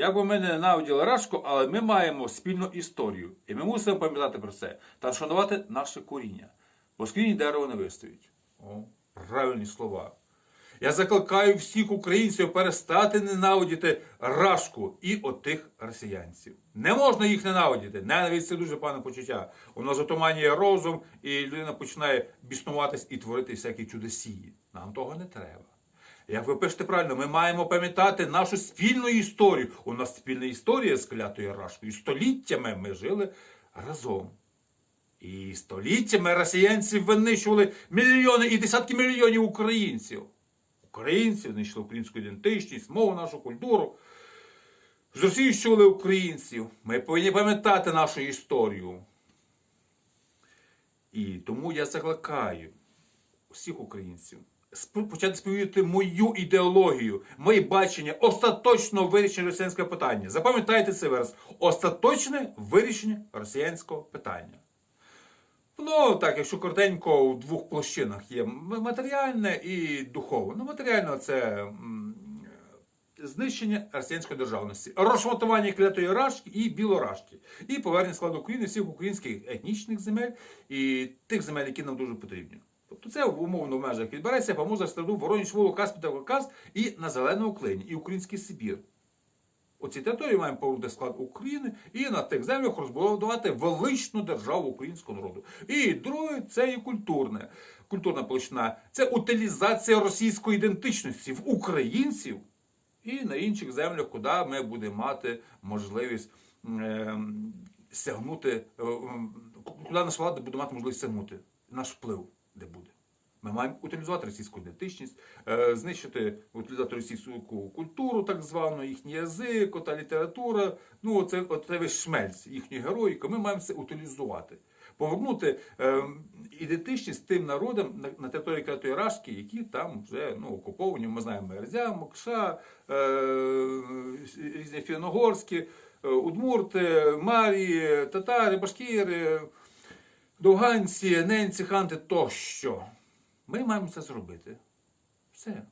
Як би ми не ненавиділи Рашку, але ми маємо спільну історію. І ми мусимо пам'ятати про це та шанувати наше коріння. Бо з дерево не вистоїть. О, правильні слова. Я закликаю всіх українців перестати ненавидіти Рашку і отих росіянців. Не можна їх ненавидіти. Ненависть це дуже пане почуття. Воно затуманює розум, і людина починає біснуватись і творити всякі чудесії. Нам того не треба. Як ви пишете правильно, ми маємо пам'ятати нашу спільну історію. У нас спільна історія з клятою Рашкою. Століттями ми жили разом. І століттями росіянці винищували мільйони і десятки мільйонів українців. Українців знищили українську ідентичність, мову, нашу культуру. Зросійщували українців. Ми повинні пам'ятати нашу історію. І тому я закликаю всіх українців почати сповідати мою ідеологію, моє бачення остаточного вирішення росіянського питання. Запам'ятайте цей верс. Остаточне вирішення росіянського питання. Ну, так, якщо коротенько, у двох площинах є матеріальне і духовне. Ну, матеріально це знищення росіянської державності, розшматування клятої рашки і білорашки, і повернення складу України всіх українських етнічних земель і тих земель, які нам дуже потрібні. Тобто це умовно в межах відбереться, Помоза, Старду, Воронеж, Волу, Каспі та Кавказ і на Зеленому Клині, і Український Сибір. Оці території маємо повернути склад України і на тих землях розбудувати величну державу українського народу. І друге, це і культурне. Культурна площина це утилізація російської ідентичності в українців і на інших землях, куди ми будемо мати можливість ем, сягнути, е, ем, куди наша влада буде мати можливість сягнути, наш вплив. Ми маємо утилізувати російську ідентичність, е, знищити, утилізувати російську культуру, так звану, їхній язик, та література. Ну, оце, оце весь шмельць їхньої героїки. Ми маємо це утилізувати. Повернути е, ідентичність тим народам на, на території Кратої Рашки, які там вже ну, окуповані. Ми знаємо Мерзя, Мокша, е, різні фіногорські, удмурти, марії, татари, башкіри, довганці, ненці, ханти тощо. Ми маємо це зробити. Все.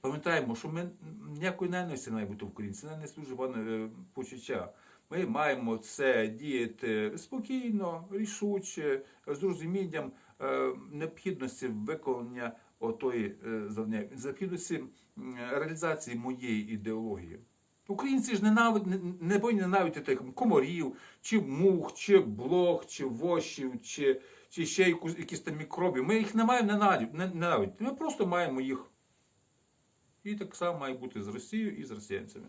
Пам'ятаємо, що ми ніякої ненависті не має бути в Україні. Це дуже пане е, почуття. Ми маємо це діяти спокійно, рішуче, з розумінням е, необхідності виконання отої е, завдання, необхідності реалізації моєї ідеології. Українці ж ненавид, не, не повинні ненавидіти комарів, чи мух, чи блох, чи вошів, чи, чи ще якісь там мікроби. Ми їх не маємо не- ненавидіти. Ми просто маємо їх. І так само має бути з Росією і з росіянцями.